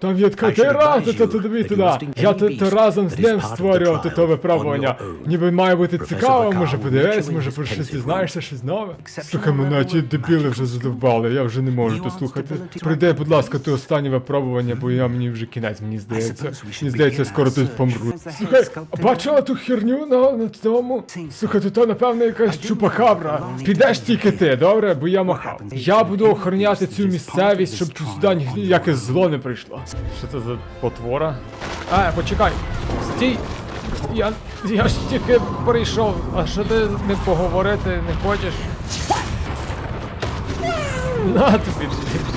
Там є така ти то тобі туди. Я тут разом з ним створював тут то випробування. Ніби має бути цікаво, може подивись, може про щось дізнаєшся, щось нове. Слухай, мене ті дебіли вже задовбали, я вже не можу то слухати. Прийди, будь ласка, ти останнє випробування, бо я мені вже кінець, мені здається. Мені здається, скоро тут помру. Слухай, бачила ту херню на, на тому? Слухай, то, то напевно якась чупакабра. Підеш тільки ти, добре, бо я махав. Я буду охороняти цю місцевість, щоб сюди ні- ніяке зло не прийшло. Що це за потвора? А, почекай. Стій! Я, я ж тільки прийшов. А що ти не поговорити не хочеш? На тобі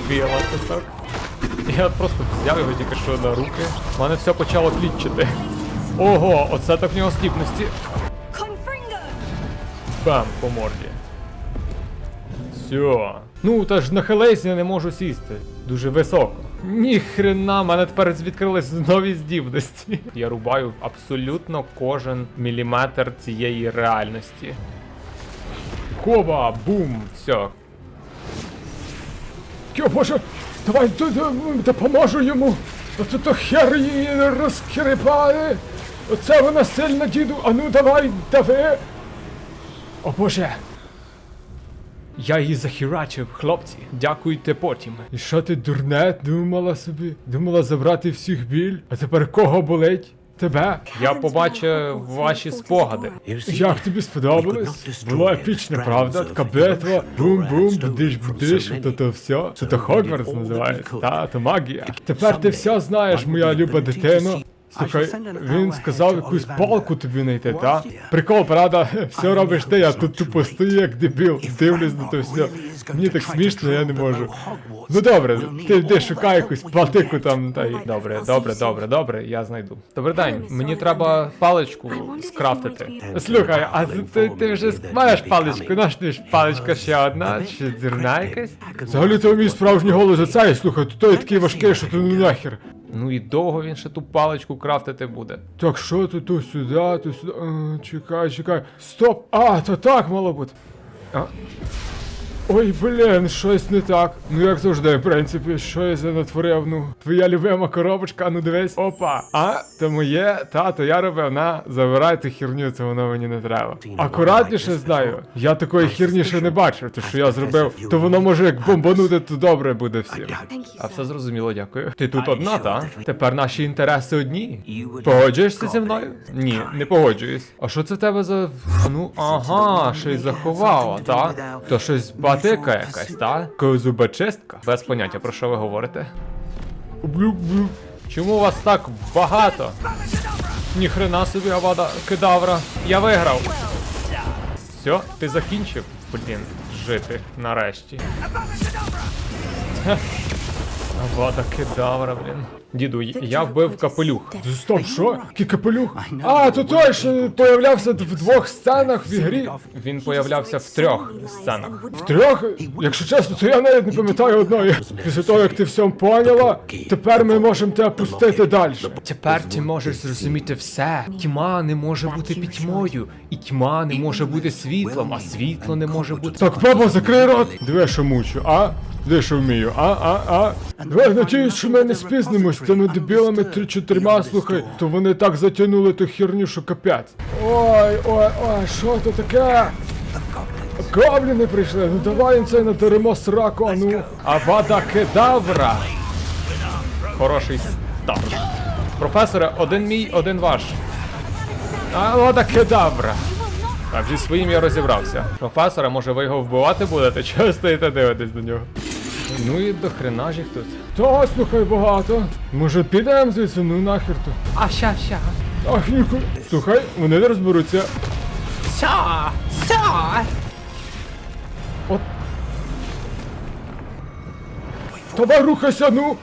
біла писок. Я просто взяв його тільки що на руки. У мене все почало клітчити. Ого, оце так в нього сліпності. Бам, по морді. Все. Ну, та ж нахились, я не можу сісти. Дуже високо. Ніхрена, мене тепер відкрились нові здібності. Я рубаю абсолютно кожен міліметр цієї реальності. Хоба, бум, все. Йо, боже, давай допоможу йому. То то хер її розкрипає. Оце вона сильна, діду. Ану, давай, дави. О боже. Я її захерачив, хлопці. Дякуйте потім. І що ти дурне думала собі? Думала забрати всіх біль? А тепер кого болить? Тебе? Я побачив ваші спогади. Як тобі сподобалось? Було епічно, правда? Така битва, бум-бум, будиш, будиш, то то все. Це то Хогвартс називається, та, то магія. Тепер ти все знаєш, моя люба дитино. Слухай, він сказав якусь палку тобі знайти, та? Прикол, правда, все робиш ти, я тут тупо стою як дебіл, дивлюсь на то все. Мені так смішно, я не можу. Ну добре, ти йди шукай якусь палтику там, та й добре, добре, добре, добре, я знайду. Добрий день, мені треба паличку скрафтити. Слухай, а ти, ти, ти вже маєш паличку, наш ти ж паличка ще одна, чи дурна якась? Взагалі то мій справжній голос оцей, слухай, то той такий важкий, що ти ну нахер. Ну і довго він ще ту паличку крафтити буде. Так що ти то сюди, то сюди. А, чекай, чекай. Стоп! А, то так мало бути. А? Ой, блін, щось не так. Ну як завжди, в принципі, що я за натворив, ну. Твоя любима коробочка, ну дивись. Опа. А, то моє, та, то я робив, на, забирай ту херню, це воно мені не треба. Акуратніше знаю. Я такої херні ще не бачив, то що я зробив, то воно може як бомбанути, то добре буде всім. А все зрозуміло, дякую. Ти тут одна, та? Тепер наші інтереси одні. Погоджуєшся зі мною? Ні, не погоджуюсь. А що це в тебе за. Ну, ага, щось заховала, та? То щось батика якась, та? Козубочистка? Без поняття, про що ви говорите? Чому вас так багато? Ніхрена собі авада кедавра. Я виграв. Все, ти закінчив? Блін, жити нарешті. Авада кедавра, блін. Діду, я вбив капелюх. Стоп, що? Який капелюх? А, то той, що появлявся в двох сценах в ігрі. Він появлявся в трьох сценах. В трьох? Якщо чесно, то я навіть не пам'ятаю одної. Після того, як ти все поняла, тепер ми можемо тебе пустити далі. Тепер ти можеш зрозуміти все. Тьма не може бути пітьмою, і тьма не може бути світлом, а світло не може бути. Так, папа, закрий рот! Диви, що мучу, а? Де що вмію, а, а, а? Давай, надіюсь, що ми не спізнимось тими дебілами три-чотирма, слухай, то вони так затягнули ту херню, що капець. Ой, ой, ой, що то таке? Гобліни прийшли, ну давай їм це надаримо сраку, а ну. Авада кедавра. Хороший старт. Професоре, один мій, один ваш. Авада кедавра. А зі своїм я розібрався. Професоре, може ви його вбивати будете? Чого стоїте дивитесь до нього? Ну і до хрена ж їх тут. Та слухай багато. Може підемо звідси, ну нахер то. А ща, ща. Ах, ніку. Слухай, вони не розберуться. Ща, ща. От. Давай рухайся, ну!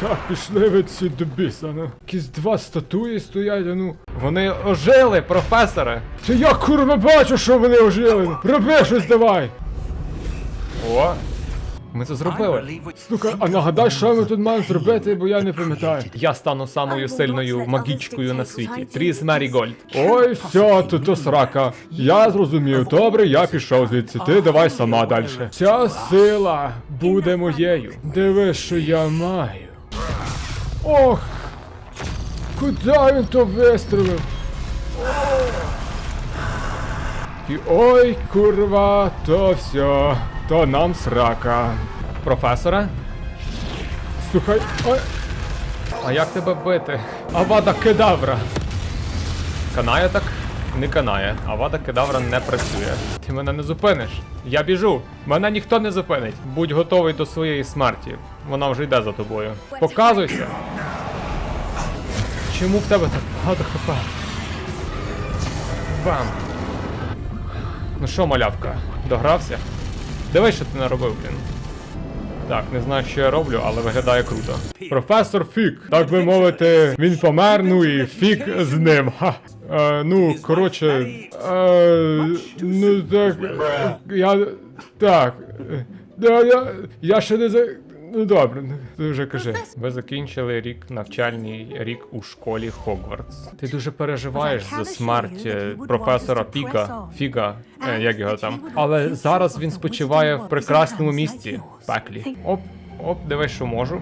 Так, пішли ви ці до біса, ну. Якісь два статуї стоять, а ну. Вони ожили, професоре. Та я курва бачу, що вони ожили. Роби щось давай. О. Ми це зробили. Слухай, а нагадай, що ми тут маємо зробити, бо я не пам'ятаю. Я стану самою сильною магічкою на світі. Тріс Мерігольд. Ой, все, то то срака. Я зрозумів. Добре, я пішов звідси. Ти давай сама далі. Ця сила буде моєю. Диви, що я маю. Ох! Куди він то вистрелив? І ой, курва, то все, то нам срака. Професоре, Слухай, ой, а як тебе бити? авада кедавра. Канає так? Не канає. Авада кедавра не працює. Ти мене не зупиниш. Я біжу. Мене ніхто не зупинить. Будь готовий до своєї смерті. Вона вже йде за тобою. Показуйся. Чому в тебе так багато хп? Бам. Ну що, малявка, догрався? Дивись, що ти наробив, блін. Так, не знаю, що я роблю, але виглядає круто. Професор Фік, так би мовити, він помер, ну і фік з ним. Ха. Е, ну, коротше, е, ну так, е, я, так, Я, да, я, я ще не за, ну добре, ну, ти вже кажи. Ви закінчили рік навчальний рік у школі Хогвартс. Ти дуже переживаєш за смерть е, професора Піка, Фіга, е, як його там. Але зараз він спочиває в прекрасному місці, пеклі. Оп, оп, дивись, що можу.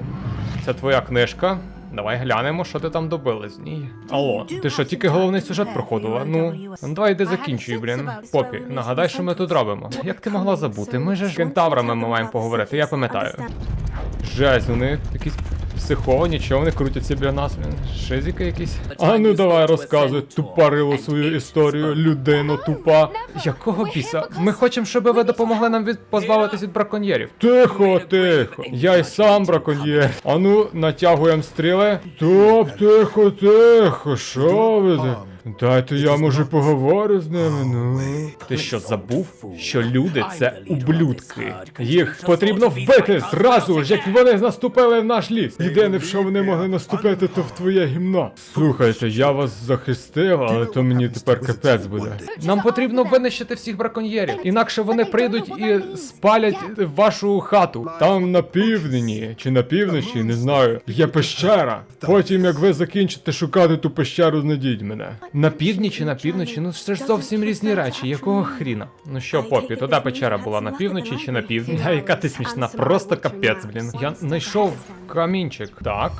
Це твоя книжка. Давай глянемо, що ти там добилась. Ні. Алло, ти що, тільки головний сюжет проходила? Ну, ну давай йди закінчуй, блін. Попі, нагадай, що ми тут робимо. Як ти могла забути? Ми же ж кентаврами ми маємо поговорити, я пам'ятаю. Жесть, вони якісь психовані, чого вони крутяться біля нас, блін? Шизіки якісь? А ну давай розказуй тупорилу свою історію, людино тупа. Якого біса? Ми хочемо, щоб ви допомогли нам від позбавитись від браконьєрів. Тихо, тихо. Я й сам браконьєр. А ну, натягуємо стріли. Топ, тихо, тихо. Що ви? Дайте я може поговорю з ними, ну. Ти що забув, що люди це ублюдки? Їх потрібно вбити зразу ж, як вони наступили в наш ліс. Єдине, в що вони могли наступити, то в твоє гімно. Слухайте, я вас захистив, але то мені тепер капець буде. Нам потрібно винищити всіх браконьєрів, інакше вони прийдуть і спалять вашу хату. Там на півдні чи на півночі, не знаю, є пещера. Потім, як ви закінчите шукати ту пещеру, знайдіть мене. На півдні чи на півночі? Ну це ж зовсім різні речі. Якого хріна? Ну що, попі, туди печера була на півночі чи на півдні? А яка ти смішна, просто капець, блін. Я знайшов камінчик. Так.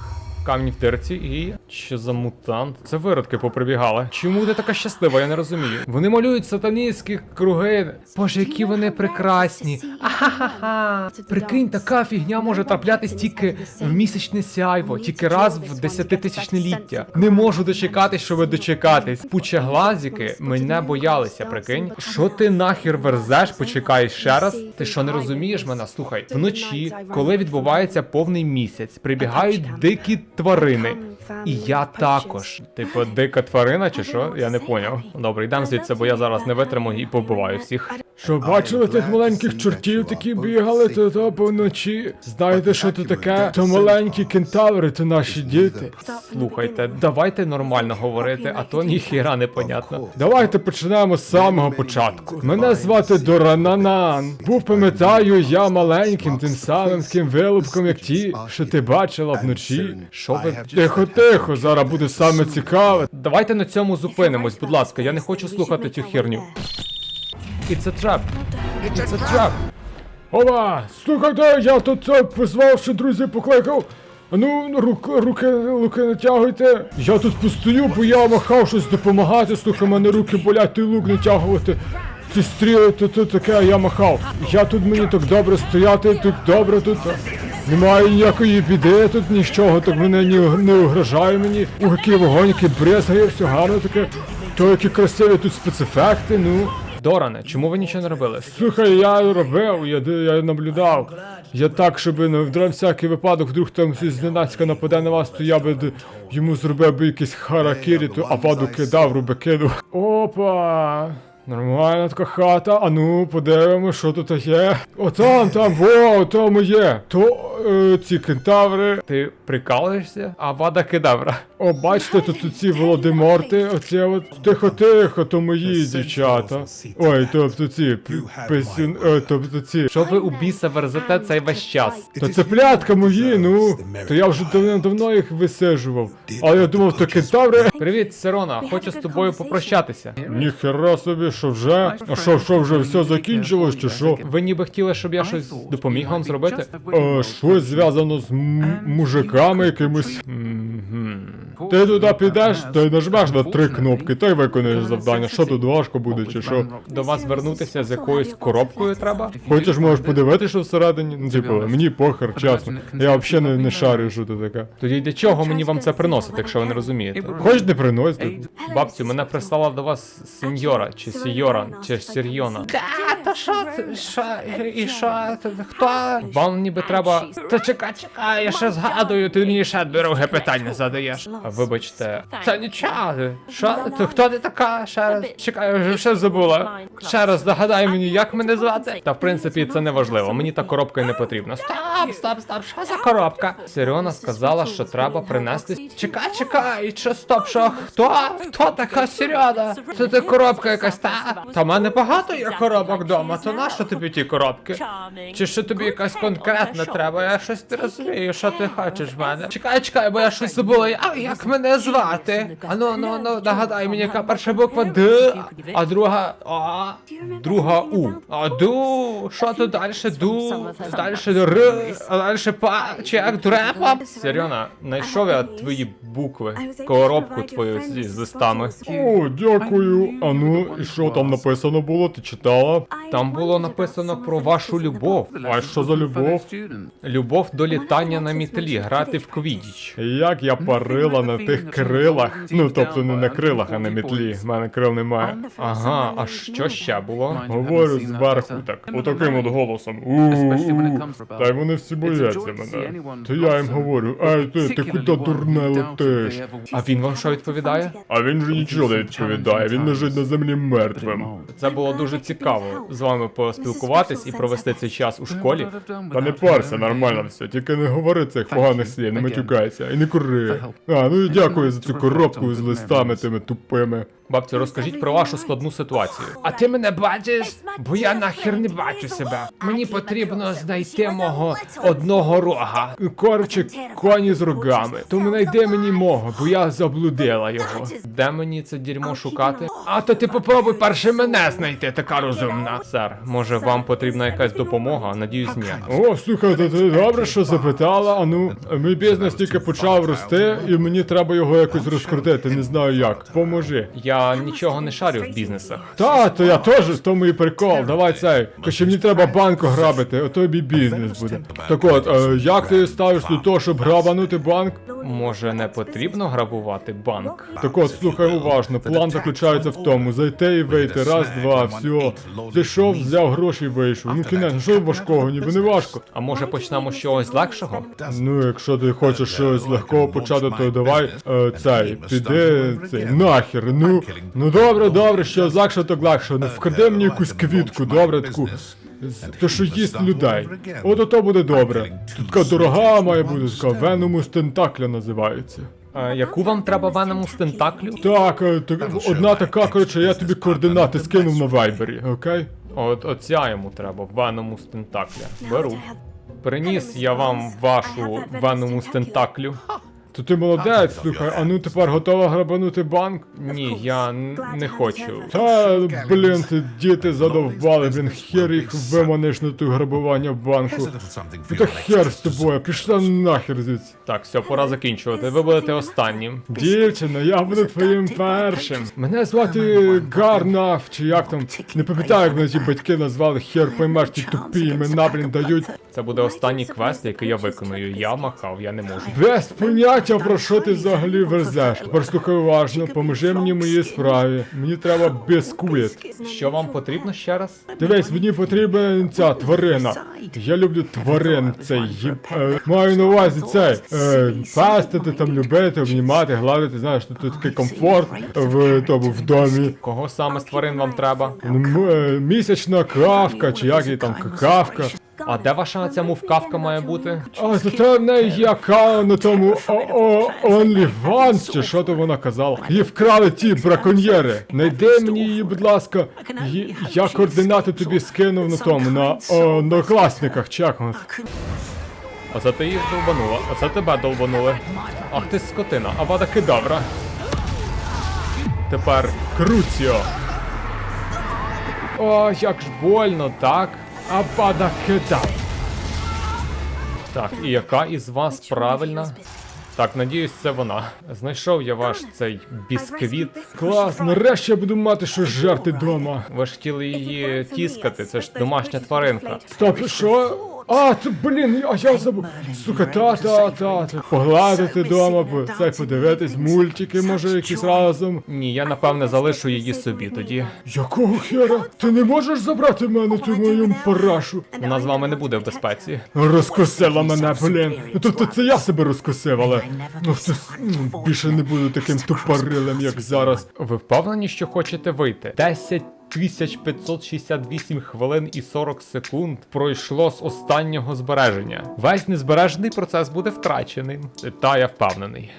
Камінь в дирці і. Що за мутант? Це виродки поприбігали. Чому ти така щаслива? Я не розумію. Вони малюють сатаністські круги. Боже, які вони прекрасні. Ахахаха. Прикинь, така фігня може траплятись тільки в місячне сяйво, тільки раз в десятитисячноліття. Не можу дочекатись, щоб дочекатись. Пучеглазіки мене боялися, прикинь. Що ти нахер верзеш, почекаєш ще раз? Ти що не розумієш мене? Слухай, вночі, коли відбувається повний місяць, прибігають дикі тварини. І я також. Типу, дика тварина чи що? Я не поняв. Добре, йдемо звідси, бо я зараз не витримаю і побиваю всіх. Що бачили тих маленьких чортів, такі бігали то то поночі. Знаєте, що то таке? То маленькі кентаври, то наші діти. Слухайте, давайте нормально говорити, а то ніхіра не понятно. Давайте почнемо з самого початку. Мене звати Дорананан. Був пам'ятаю я маленьким, тим самим таким вилупком, як ті, що ти бачила вночі. Що ви Тихо, тихо, зараз буде саме цікаве. Давайте на цьому зупинимось, будь ласка, я не хочу слухати цю херню. It's a trap. It's a trap. Ова, слухайте, я тут це позвав, що друзі покликав. А Ну, руки, руки, руки натягуйте. Я тут постою, бо я махав щось допомагати. Слухай, мене руки болять, ти лук натягувати. Ці стріли, то то таке, я махав. Я тут мені так добре стояти, тут добре тут. Немає ніякої біди, тут нічого, так мене не, не угрожає мені. У який вогонь, який брезгає, все гарно таке. То які красиві тут спецефекти, ну. Доране, чому ви нічого не робили? Слухай, я робив, я, я наблюдав. Я так, щоб ну, в всякий випадок, вдруг там зненацька нападе на вас, то я би йому зробив би якийсь харакірі, то аваду кидав, руби кинув. Опа! Нормальна така хата, а ну подивимось, що тут є. О, там, там, во, там є. То е, ці кентаври. Ти прикалуєшся? А вада кедавра. О, бачите, тут ці Володиморти, оці от тихо-тихо, то мої дівчата. Ой, тобто ці писюн, е, тобто ці. Що ви у біса верзете цей весь час? Та це плятка мої, ну. То я вже давно їх висижував. Але я думав, то кентаври. Привіт, Сирона, хочу з тобою попрощатися. Ніхера собі, що вже? А що, що вже все закінчилось, чи що? Ви ніби хотіли, щоб я щось допоміг вам зробити? Е, щось зв'язано з м- мужиками якимось. Ти туди підеш, та й нажмеш на три кнопки, та й виконуєш завдання. Що тут важко буде, чи що? До вас вернутися з якоюсь коробкою треба? Хочеш, можеш подивитися, що всередині? Ну, типу, мені похер, чесно. Я взагалі не, не шарю, що це таке. Тоді для чого мені вам це приносити, якщо ви не розумієте? Хоч не принось. Бабцю, мене прислала до вас сеньора, чи сеньора, чи сірйона. А, то що, ти- що, і що, хто? Вам ніби треба. Та чекай, чекай, я ще згадую, ти мені ще друге питання задаєш. Вибачте, Та нічого, що, ти, хто ти така, ще раз, чекай, я вже все забула. Ще раз догадай мені, як мене звати? та в принципі це не важливо. Мені та коробка й не потрібна. Стоп, стоп, стоп, що за коробка? Сіріона сказала, що треба принести. Чекай, чекай, що стоп, що хто? Хто така Середа? Це ти коробка якась, та? Та в мене багато є коробок вдома, то нащо тобі ті коробки? Чи що тобі якась конкретна треба? Я щось не розумію, що ти хочеш в мене. Чекай, чекай, бо я щось забула. А як мене звати? А ну, ну, ну, нагадай мені, яка перша буква Д, а друга А, друга У. А ду, що тут далі? Ду, далі Р, а далі Па, чи як дурепа? Сіріона, знайшов я твої букви, коробку твою зі з листами. О, дякую. А ну, і що там написано було? Ти читала? Там було написано про вашу любов. А що за любов? Любов до літання на мітлі, грати в квідіч. Як я парила на тих крилах. Ну, тобто не на крилах, а на метлі. В мене крил немає. Ага, а що ще було? Говорю зверху так, отаким от голосом. Та й вони всі бояться мене. То я їм говорю, ей ти, ти куди дурне летиш? А він вам що відповідає? А він же нічого не відповідає, він лежить на землі мертвим. Це було дуже цікаво з вами поспілкуватись і провести цей час у школі. Та не парся, нормально все, тільки не говори цих поганих слів, не матюкайся і не кури. А, ну дякую за цю коробку з листами тими тупими. Бабцю, розкажіть про вашу складну ситуацію. А ти мене бачиш? Бо я нахер не бачу себе. Мені потрібно знайти мого одного рога. Корче коні з рогами. Тому знайди мені мого, бо я заблудила його. Де мені це дерьмо шукати? А то ти попробуй перше мене знайти, така розумна. Сер, може вам потрібна якась допомога? Надіюсь, ні. О, слухайте, ти добре, що запитала. А ну, мій бізнес тільки почав рости, і мені треба його якось розкрутити, не знаю як. Поможи. Я нічого не шарю в бізнесах. Та, то я теж в тому і прикол. Давай цей. Що мені треба банк грабити, ото тобі бізнес буде. Так от, е, як ти ставиш до того, щоб грабанути банк? Може, не потрібно грабувати банк? Так от, слухай уважно, план заключається в тому: зайти і вийти, раз, два, все. Зайшов, взяв гроші вийшов. Ну кінець, ну що важкого, ніби не важко. А може почнемо з чогось легшого? Ну, якщо ти хочеш щось легкого почати, то давай е, цей, піди цей нахер. Ну, ну добре, добре, що легше, то легше. Ну вкради мені якусь квітку, добре, таку. То, що їсть людей. От ото буде добре. Тут така дорога має бути, така Венумус Тентакля називається. А, яку вам треба веному з тентаклю? Так, е, так, одна така, коротше, я тобі координати скинув на вайбері, окей? От оця йому треба, веному з тентакля. Беру. Приніс я вам вашу веному з тентаклю. То ти молодець, слухай, а ну тепер готова грабанути банк? Ні, я не хочу. Та, блін, ти діти задовбали, блін, хер їх виманиш на ту грабування банку. Ну та хер з тобою, пішла нахер звідси. Так, все, пора закінчувати. Ви будете останнім. Дівчина, я буду твоїм першим. Мене звати Гарнаф, чи як там, не пам'ятаю, як мене ті батьки назвали, хер поймеш, ті тупі імена, блін, дають. Це буде останній квест, який я виконую. Я махав, я не можу. Без поняття, Батя, про що ти взагалі верзеш? Тепер слухай уважно, поможи мені в моїй справі. Мені треба бісквіт. Що вам потрібно ще раз? Дивись, мені потрібна ця тварина. Я люблю тварин цей. їб- е, маю на увазі цей. Е, пестити, там любити, обнімати, гладити, знаєш, тут, тут такий комфорт в тому в домі. Кого саме з тварин вам треба? М- е, місячна кавка, чи як її там кавка. А де ваша ця мувкавка має бути? А зате в неї є аккаунт на тому OnlyFans, чи що то вона казала. Її вкрали ті браконьєри. Найди мені її, будь ласка. Ї- Я координати тобі скинув на тому, на однокласниках, чи як воно. Оце ти їх долбанула, оце тебе долбанули. Ах ти скотина, авада кедавра. Тепер Круціо. О, як ж больно, так? Авада кедавра. Так, і яка із вас правильна? Так, надіюсь, це вона. Знайшов я ваш цей бісквіт. Клас, нарешті я буду мати що жерти вдома. Ви ж хотіли її тіскати, це ж домашня тваринка. Стоп, що? А, це, блін, а я забув. Сука, та, та, та, та. Погладити дома, по- це подивитись, мультики, може, якісь разом. Ні, я напевне залишу її собі тоді. Якого хера? Ти не можеш забрати мене ту мою парашу? Вона з вами не буде в безпеці. Розкусила мене, блін. Тобто це я себе розкусив, але ну ну, більше не буду таким тупорилим, як зараз. Ви впевнені, що хочете вийти? 10 568 хвилин і 40 секунд пройшло з останнього збереження. Весь незбережений процес буде втрачений. Та я впевнений.